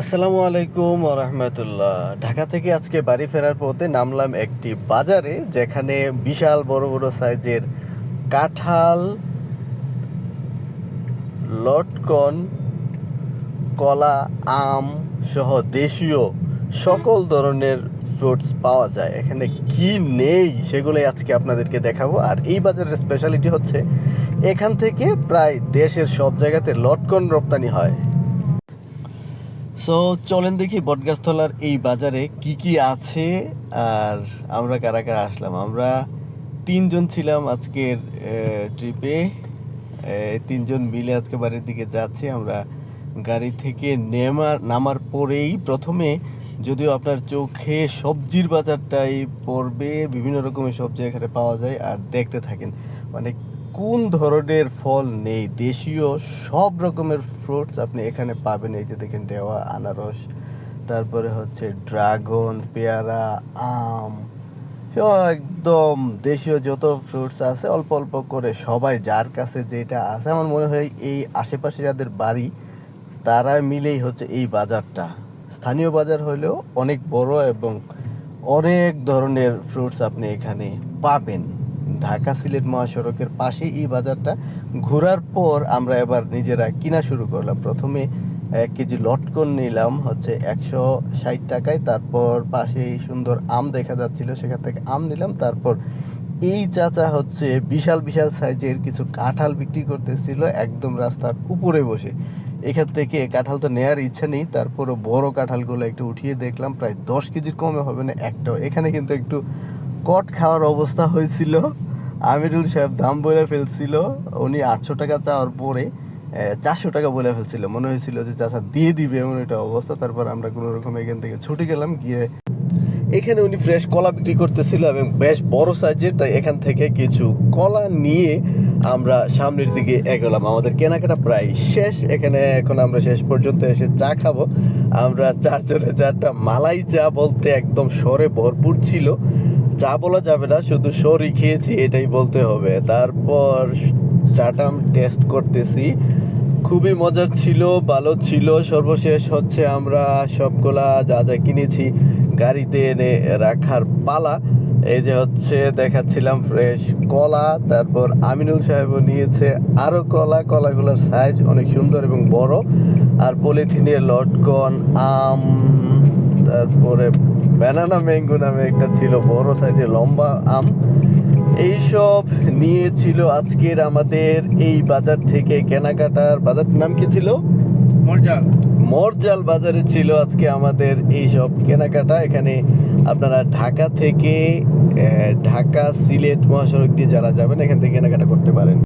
আসসালামু আলাইকুম রহমতুল্লাহ। ঢাকা থেকে আজকে বাড়ি ফেরার পথে নামলাম একটি বাজারে যেখানে বিশাল বড় বড় সাইজের কাঁঠাল, লটকন, কলা, আম সহ দেশীয় সকল ধরনের ফ্রুটস পাওয়া যায়। এখানে কি নেই সেগুলোই আজকে আপনাদেরকে দেখাবো। আর এই বাজারের স্পেশালিটি হচ্ছে, এখান থেকে প্রায় দেশের সব জায়গাতে লটকন রপ্তানি হয়। সো চলেন দেখি বটগাছতলার এই বাজারে কি কি আছে আর আমরা কারা কারা আসলাম? আমরা তিনজন ছিলাম আজকের ট্রিপে তিনজন মিলে আজকে বাড়ির দিকে যাচ্ছি। আমরা গাড়ি থেকে নেমার নামার পরেই প্রথমে যদিও আপনার চোখে সবজির বাজারটাই পড়বে, বিভিন্ন রকমের সবজি এখানে পাওয়া যায়, আর দেখতে থাকেন। মানে কোন ধরনের ফল নেই? দেশীয় সব রকমের ফ্রুটস আপনি এখানে পাবেন। এই যে দেখেন দেওয়া, আনারস, তারপরে হচ্ছে ড্রাগন পেয়ারা, আম একদম দেশীয় যত ফ্রুটস আছে, অল্প অল্প করে সবাই যার কাছে যেটা আছে, আমার মনে হয় এই আশেপাশে যাদের বাড়ি, তারা মিলেই হচ্ছে এই বাজারটা। স্থানীয় বাজার হলেও অনেক বড় এবং অনেক ধরনের ফ্রুটস আপনি এখানে পাবেন। ঢাকা সিলেট মহাসড়কের পাশে এই বাজারটা ঘোরার পর আমরা এবার নিজেরা কিনা শুরু করলাম। প্রথমে এক কেজি লটকন নিলাম, হচ্ছে একশো ষাট টাকায়। তারপর পাশে সুন্দর আম দেখা যাচ্ছিল, সেখান থেকে আম নিলাম। তারপর এই চাচা হচ্ছে বিশাল বিশাল সাইজের কিছু কাঁঠাল বিক্রি করতেছিল একদম রাস্তার উপরে বসে। এখান থেকে কাঁঠাল তো নেওয়ার ইচ্ছা নেই, তারপরও বড় কাঁঠালগুলো একটু উঠিয়ে দেখলাম, প্রায় দশ কেজির কমে হবে না একটাও। এখানে কিন্তু একটু কট খাওয়ার অবস্থা হয়েছিল। আমিরুল সাহেব দাম বলে ফেলছিল, উনি আটশো টাকা চাওয়ার পরে চারশো টাকা বলে ফেলছিল। মনে হয়েছিল যে চাচা দিয়ে দিবে এমন একটা অবস্থা। তারপর আমরা কোনো রকম এখান থেকে ছুটে গেলাম, গিয়ে এখানে উনি ফ্রেশ কলা বিক্রি করতেছিল এবং বেশ বড় সাইজের তাই এখান থেকে কিছু কলা নিয়ে আমরা সামনের দিকে এগোলাম। আমাদের কেনাকাটা প্রায় শেষ। এখানে এখন আমরা শেষ পর্যন্ত এসে চা খাব। আমরা চারজনে চারটা মালাই চা বলতে একদম সরে ভরপুর ছিল। চা বলা যাবে না, শুধু সরি খেয়েছি, এটাই বলতে হবে। তারপর চাটা আমি টেস্ট করতেছি। খুবই মজার ছিল, ভালো ছিল। সর্বশেষ হচ্ছে আমরা সবগুলা যা যা কিনেছি গাড়িতে এনে রাখার পালা। এই যে হচ্ছে দেখাচ্ছিলাম ফ্রেশ কলা, তারপর আমিনুল সাহেবও নিয়েছে আরও কলা। কলাগুলোর সাইজ অনেক সুন্দর এবং বড়। আর পলিথিনের লটকন, আম, তারপরে ব্যানানা ম্যাঙ্গো নামে একটা ছিল বড় সাইজের লম্বা আম। এইসব নিয়েছিল আজকের আমাদের এই বাজার থেকে কেনাকাটার বাজার নাম কি ছিল? মরজাল। মরজাল বাজারে ছিল আজকে আমাদের এই সব কেনাকাটা। এখানে আপনারা ঢাকা থেকে ঢাকা সিলেট মহাসড়ক দিয়ে যারা যাবেন এখান থেকে কেনাকাটা করতে পারেন।